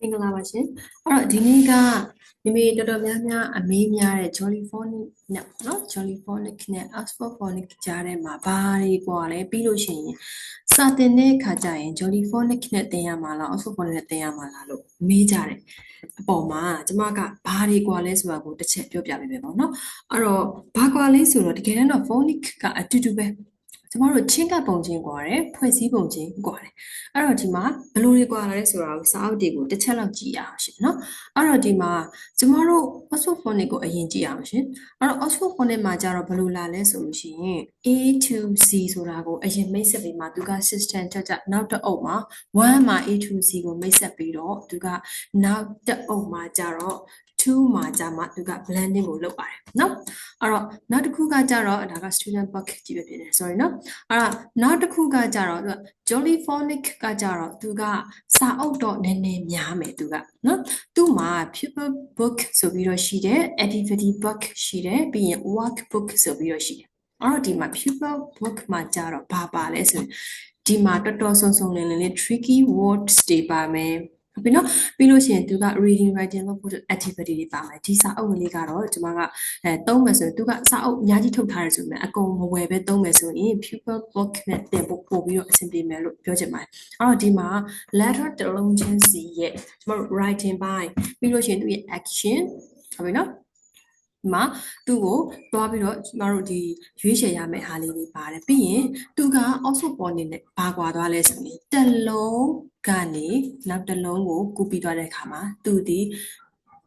မင်္ဂလာပါရှင်အဲ့တော့ဒီနေ့ကမိမိတော်တော်များများအမေးများတဲ့ Jollyphonic နဲ့เนาะ Jollyphonic နဲ့ Oxford Phonic ကြားထဲမှာဘာတွေကွာလဲပြီးလို့ရှိရင်စာတင်တဲ့အခါကျရင် Jollyphonic နဲ့သင်ရမှာလား Oxford Phonic နဲ့သင်ရမှာလားလို့မေးကြတယ်အပေါ်မှာကျမကဘာတွေကွာလဲဆိုတာကိုတစ်ချက်ပြောပြပေးမယ်ပေါ့နော်အဲ့တော့ဘာကွာလဲဆိုတော့တကယ်တမ်းတော့ phonic ကအတူတူပဲ ကျမတို့ချင်းကပ်ပုံချင်းကွာတယ်ဖွဲ့စည်းပုံချင်းကွာတယ်အဲ့တော့ဒီမှာဘယ်လိုတွေကွာလာလဲဆိုတာကိုစာအုပ်တွေကိုတစ်ချက်လောက်ကြည့်ရအောင်ရှင်နော်အဲ့တော့ဒီမှာကျမတို့ Oxford Phonics ကိုအရင်ကြည့်အောင်ရှင်အဲ့တော့ Oxford Phonics မှာကျတော့ဘယ်လိုလာလဲဆိုလို့ရှိရင် A to Z ဆိုတာကိုအရင်မိတ်ဆက်ပြီးမှသူက system ချက်ချက်နောက်တစ်အုပ်မှာ1မှာ A to Z ကိုမိတ်ဆက်ပြီးတော့သူကနောက်တစ်အုပ်မှာကျတော့ 2မှာကြာမှသူက blending ကိုလုပ်ပါတယ်နော်အဲ့တော့နောက်တစ်ခုကကြတော့ဒါက student bucket ကြီးပဲဖြစ်တယ် sorry နော်အဲ့တော့နောက်တစ်ခုကကြတော့သူက jolly phonic ကကြတော့သူကစာအုပ်တော့နည်းနည်းများမယ်သူကနော်သူ့မှာ pupil book ဆိုပြီးတော့ရှိတယ် activity book ရှိတယ်ပြီးရင် work book ဆိုပြီးတော့ရှိတယ်အဲ့တော့ဒီမှာ pupil book မှာကြတော့ဘာပါလဲဆိုရင်ဒီမှာတော်တော်ဆုံဆုံလင်းလင်းလေး tricky words တွေပါမယ် ပြီနော်ပြီးလို့ရှိရင်သူက reading writing လုပ်ဖို့ activity တွေပါမယ်ဒီစာအုပ်ကလေးကတော့ကျွန်မကအဲသုံးမယ်ဆိုရင်သူကစာအုပ်အများကြီးထုတ်ထားတယ်ဆိုရင်အကုန်မဝယ်ပဲသုံးမယ်ဆိုရင် pupil book နဲ့တင်ဖို့ပို့ပြီးတော့အဆင်ပြေမယ်လို့ပြောချင်ပါတယ်အဲ့တော့ဒီမှာ letter တစ်လုံးချင်းစီရဲ့ကျွန်တော် writing ပိုင်းပြီးလို့ရှိရင်သူရဲ့ action ဟုတ်ပြီနော် ဒီမှာသူ့ကိုသွားပြီးတော့ကျမတို့ဒီရွေးချယ်ရမယ့်ဟာလေးတွေပါတယ်ပြီးရင်သူက Oxford ပေါ်နေနဲ့ဘာကွာသွားလဲဆိုရင်တစ်လုံးကနေနောက်တစ်လုံးကိုကူးပြီးသွားတဲ့အခါမှာသူဒီ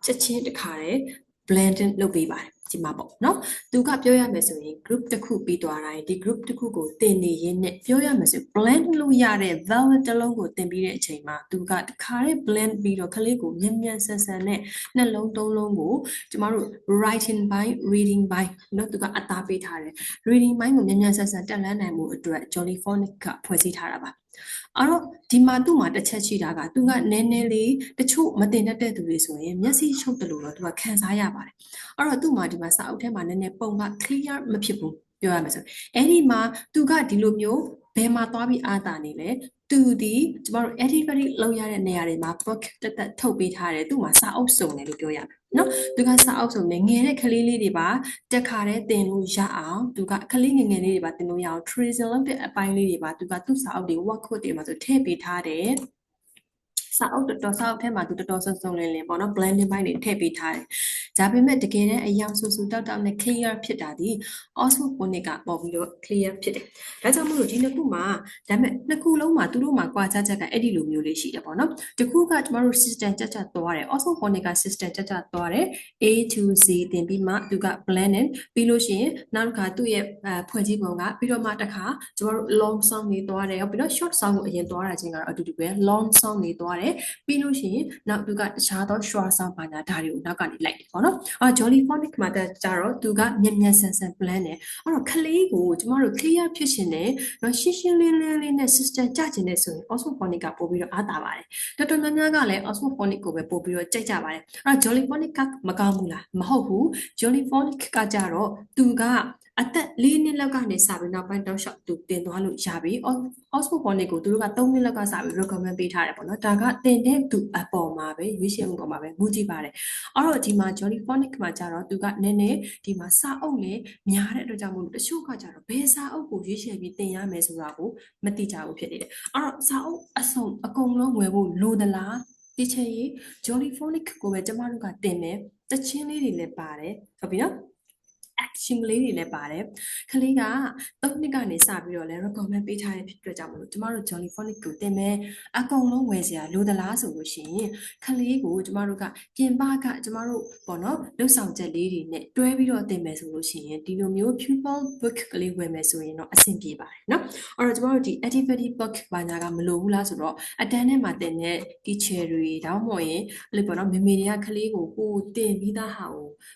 ချက်ချင်းတခါတည်း blending လုပ်ပေးပါတယ် ဒီမှာပေါ့နော်သူကပြောရမယ်ဆိုရင် group တစ်ခုပြီးသွားတိုင်းဒီ group တစ်ခုကိုတင်နေရင်းနဲ့ပြောရမယ်ဆို blend လုပ်ရတဲ့ vowel တစ်လုံးကိုတင်ပြီးတဲ့အချိန်မှာသူကတခါတည်း blend ပြီးတော့ခလေးကိုမြန်မြန်ဆန်ဆန်နဲ့နှလုံးသုံးလုံးကိုကျမတို့ writing ဘိုင်း reading ဘိုင်းနော်သူကအသားပေးထားတယ် reading ဘိုင်းကိုမြန်မြန်ဆန်ဆန်တက်လှမ်းနိုင်မှုအတွက် Jollyphonic ကဖွဲ့စည်းထားတာပါ အဲ့တော့ဒီမှာသူ့မှာတစ်ချက်ရှိတာကသူကနည်းနည်းလေးတချို့မတင်တတ်တဲ့သူတွေဆိုရင်မျက်စိချုပ်တယ်လို့တော့သူကခံစားရပါတယ်အဲ့တော့သူ့မှာဒီမှာစာအုပ်ထဲမှာနည်းနည်းပုံက clear မဖြစ်ဘူးပြောရမှာဆိုအဲ့ဒီမှာသူကဒီလိုမျိုးဘယ်မှာသွားပြီးအာသာနေလဲ သူဒီကျမတို့ activity လုပ်ရတဲ့နေရာတွေမှာ book တက်တက်ထုတ်ပေးထားတယ်သူ့မှာစာအုပ်စုံတယ်လို့ပြောရမယ်နော်သူကစာအုပ်စုံနေငယ်တဲ့ကလေးလေးတွေပါတက်ခါတဲ့တင်လို့ရအောင်သူကကလေးငယ်ငယ်လေးတွေပါတင်လို့ရအောင် tracing လုပ်တဲ့အပိုင်းလေးတွေပါသူကသူ့စာအုပ်တွေ work code တွေမှာဆိုထည့်ပေးထားတယ် စာအုပ်တော်တော်စာအုပ်ထဲမှာသူတော်တော်စုံစုံလင်းလင်းပေါ့နော် blending ပိုင်းတွေထည့်ပေးထားတယ်။ဒါပေမဲ့တကယ်တမ်းအယောင်ဆူဆူတောက်တောက်နဲ့ clear ဖြစ်တာဒီ Oxford Phonics ကပေါ်ပြီးတော့ clear ဖြစ်တယ်။ဒါကြောင့်မို့လို့ဒီနှစ်ခုမှာဒါပေမဲ့နှစ်ခုလုံးမှာသူတို့မှာကွာခြားချက်ကအဲ့ဒီလိုမျိုးလေးရှိတယ်ပေါ့နော်။တခုကကျမတို့ system ကြကြသွားတယ် Oxford Phonics က system ကြကြသွားတယ် A to Z တင်ပြီးမှသူက blending ပြီးလို့ရှိရင်နောက်တစ်ခါသူ့ရဲ့ဖွဲ့စည်းပုံကပြီးတော့မှတစ်ခါကျမတို့ long song နေသွားတယ်ပြီးတော့ short song ကိုအရင်သွားတာချင်းကတော့အတူတူပဲ long song နေသွားတယ်ပြီးလို့ရှိရင်နောက်သူကတခြားသော short sound ဘာညာဒါတွေကိုနောက်ကနေလိုက်တယ်ပေါ့နော်အာ Jollyphonic မှာတကြတော့သူကမြန်မြန်ဆန်ဆန် plan တယ်အဲ့တော့ကလေးကိုကျမတို့ clear ဖြစ်ရှင်တယ်နော်ရှင်းရှင်းလင်းလင်းလေးနဲ့ system ကြကျင်နေဆိုရင် Oxford ကပို့ပြီးတော့အားတာပါတယ်တော်တော်များများကလည်း Oxford ကိုပဲပို့ပြီးတော့ကြိုက်ကြပါတယ်အဲ့တော့ Jollyphonic ကမကောင်းဘူးလားမဟုတ်ဘူး Jollyphonic ကကြတော့သူက အသက်၄နှစ်လောက်ကနေစပြီးနောက်ပိုင်းတောက်လျှောက်သူတင်သွားလို့ရပြီ Oxford Phonics ကိုသူတို့က3နှစ်လောက်ကစပြီး recommend ပေးထားတယ်ပေါ့နော်ဒါကတင်တဲ့သူအပေါ်မှာပဲရွေးချယ်မှုပေါ်မှာပဲမူတည်ပါတယ်အဲ့တော့ဒီမှာ Jolly Phonics မှာကျတော့သူကနည်းနည်းဒီမှာစာအုပ်လည်းများတဲ့အတွက်ကြောင့်မို့လို့တချို့ကကျတော့ဘယ်စာအုပ်ကိုရွေးချယ်ပြီးတင်ရမယ်ဆိုတာကိုမသိကြဘူးဖြစ်နေတယ်အဲ့တော့စာအုပ်အစုံအကုန်လုံးဝယ်ဖို့လိုသလားဒီချေရေး Jolly Phonics ကိုပဲကျမတို့ကတင်မယ်တချင်းလေးတွေလည်းပါတယ်ဟုတ်ပြီနော် action လေးတွေလည်းပါတယ်ခလေးက3နှစ်ကနေစပြီးတော့လည်း recommend ပေးထားတဲ့ဖြစ်အတွက်ကြောင့်မလို့ကျမတို့ Jolly Phonics ကိုတင်မယ်အကုန်လုံးဝယ်စရာလိုသလားဆိုလို့ရှိရင်ခလေးကိုကျမတို့ကပြင်ပကကျမတို့ပေါ့နော်လှုပ်ဆောင်ချက်လေးတွေနဲ့တွဲပြီးတော့တင်မယ်ဆိုလို့ရှိရင်ဒီလိုမျိုး pupil book ကလေးဝယ်မယ်ဆိုရင်တော့အဆင်ပြေပါတယ်เนาะအဲ့တော့ကျမတို့ဒီ activity book ဘာညာကမလိုဘူးလားဆိုတော့အတန်းထဲမှာတင်တဲ့ teacher တွေတောင်းမဟုတ်ရင်အဲ့လိုပေါ့နော်မေမေတွေကခလေးကိုကိုတင်ပြီးသားဟာ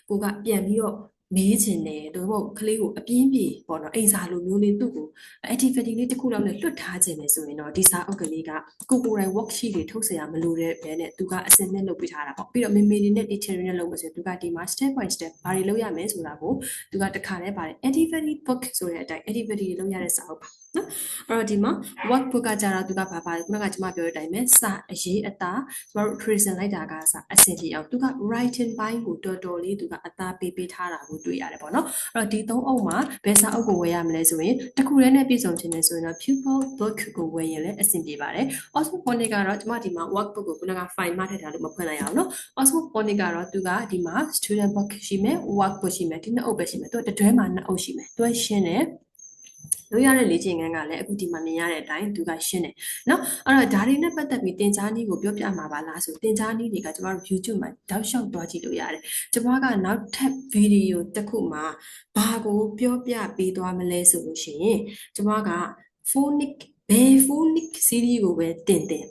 ကိုကိုကပြန်ပြီးတော့ မေးခြင်းနဲ့သို့မဟုတ်ကလေးကိုအပြင်းပြေပေါ့နော်အိမ်စာလိုမျိုးလေးသူ့ကို activity လေးတစ်ခုလောက်နဲ့လွတ်ထားခြင်းနဲ့ဆိုရင်တော့ဒီစာအုပ်ကလေးကကိုကိုယ်တိုင် worksheet တွေထုတ်ဆရာမလိုတဲ့ဘဲနဲ့သူကအစင်းနဲ့လုပ်ပေးထားတာပေါ့ပြီးတော့မေမေတွေနဲ့ teacher တွေနဲ့လုပ်လို့ဆိုရင်သူကဒီမှာ step by step ဘာတွေလုပ်ရမယ်ဆိုတာကိုသူကတခါတည်းပါတယ် activity book ဆိုတဲ့အတိုင်း activity တွေလုပ်ရတဲ့စာအုပ်ပါနော်အဲ့တော့ဒီမှာ workbook ကကြတော့သူကဘာပါလဲခုနကကျွန်မပြောတဲ့အတိုင်းပဲစာအရေးအသားကျွန်တော်တို့ present လိုက်တာကစာအဆင်ပြေအောင်သူက writing ဘိုင်းကိုတော်တော်လေးသူကအသားပေးပေးထားတာကိုတွေ့ရတယ်ပေါ့နော်အဲ့တော့ဒီသုံးအုပ်မှာဘယ်စာအုပ်ကိုဝယ်ရမလဲဆိုရင်တစ်ခုတည်းနဲ့ပြည့်စုံခြင်းနဲ့ဆိုရင်တော့ pupil book ကိုဝယ်ရင်လည်းအဆင်ပြေပါတယ် Osmophonic ကတော့ကျွန်မဒီမှာ workbook ကိုခုနက file မှထည့်ထားလို့မဖွင့်လိုက်အောင်နော် Osmophonic ကတော့သူကဒီမှာ student book ရှိမယ် workbook ရှိမယ်ဒီနှစ်အုပ်ပဲရှိမယ်သူကတစ်တွဲမှာနှစ်အုပ်ရှိမယ်သူကရှင်းတယ် လုပ်ရတဲ့လေ့ကျင့်ခန်းကလည်းအခုဒီမှာမြင်ရတဲ့အတိုင်းသူကရှင်းတယ်နော်အဲ့တော့ဒါတွေနဲ့ပတ်သက်ပြီးတင် जा နည်းကိုပြောပြမှာပါလားဆိုတင် जा နည်းတွေကကျမတို့ YouTube မှာတောက်လျှောက်သွားကြည့်လို့ရတယ်ကျမကနောက်ထပ်ဗီဒီယိုတစ်ခုမှာဘာကိုပြောပြပေးသွားမလဲဆိုလို့ရှိရင်ကျမက phonic ဘယ် phonic series ကိုပဲတင်တင်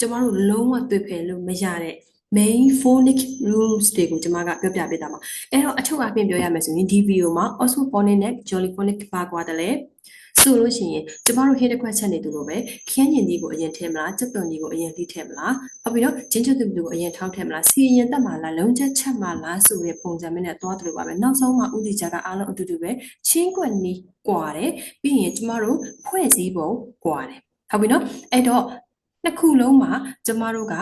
ကျမတို့လုံးဝတွေ့ဖယ်လို့မရတဲ့ main phonic rules တွေကိုကျွန်မကပြောပြပေးတာပါအဲ့တော့အချုပ်အပြင်ပြောရမယ်ဆိုရင်ဒီဗီဒီယိုမှာ osmophonic နဲ့ jollyphonic ပါကွာတယ်လေဆိုလို့ရှိရင်ကျမတို့ဟင်းတစ်ခွက်ချက်နေသူလိုပဲခင်းညင်ကြီးကိုအရင်ထည့်မလားကြက်သွန်ကြီးကိုအရင်လိထည့်မလားဟုတ်ပြီနော်ဂျင်းချက်သူကိုအရင်ထောင်းထည့်မလားစီရင်တက်မလားလုံးချက်ချက်မလားဆိုတဲ့ပုံစံမျိုးနဲ့သွားတယ်လို့ပါပဲနောက်ဆုံးမှာဥတီချာကအားလုံးအတူတူပဲချင်းကွက်နီးကွာတယ်ပြီးရင်ကျမတို့ဖွဲ့စည်းပုံကွာတယ်ဟုတ်ပြီနော်အဲ့တော့နှစ်ခုလုံးမှာကျမတို့က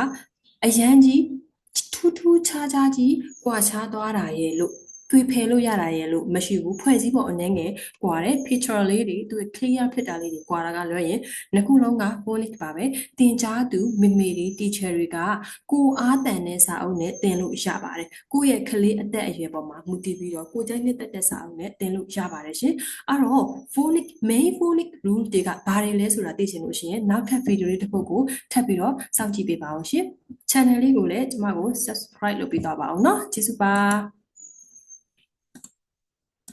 အရန်ကြီးထူးထူးခြားခြားကြီးကွာခြားသွားတာရဲ့လို့ သွေဖယ်လို့ရတာရဲ့လို့မရှိဘူးဖွဲ့စည်းပုံအနေငယ်ကွာတယ် picture လေးတွေသူ clear ဖြစ်တာလေးတွေကွာတာကလွှဲရင်နှစ်ခုလုံးက phonic ပါပဲသင်ကြားသူမေမေတွေ teacher တွေကကိုအားတန်တဲ့စာအုပ်နဲ့သင်လို့ရပါတယ်ကိုယ့်ရဲ့ကလေးအသက်အရွယ်ပေါ်မှာမူတည်ပြီးတော့ကိုကြိုက်နှစ်သက်တဲ့စာအုပ်နဲ့သင်လို့ရပါတယ်ရှင်အဲ့တော့ phonic main phonic rule တွေကဘာတွေလဲဆိုတာသိချင်လို့ရှိရင်နောက်ထပ်ဗီဒီယိုလေးတစ်ပုဒ်ကိုထပ်ပြီးတော့စောင့်ကြည့်ပေးပါအောင်ရှင် channel လေးကိုလည်းကျမကို subscribe လုပ်ပေးသွားပါအောင်เนาะကျေးဇူးပါ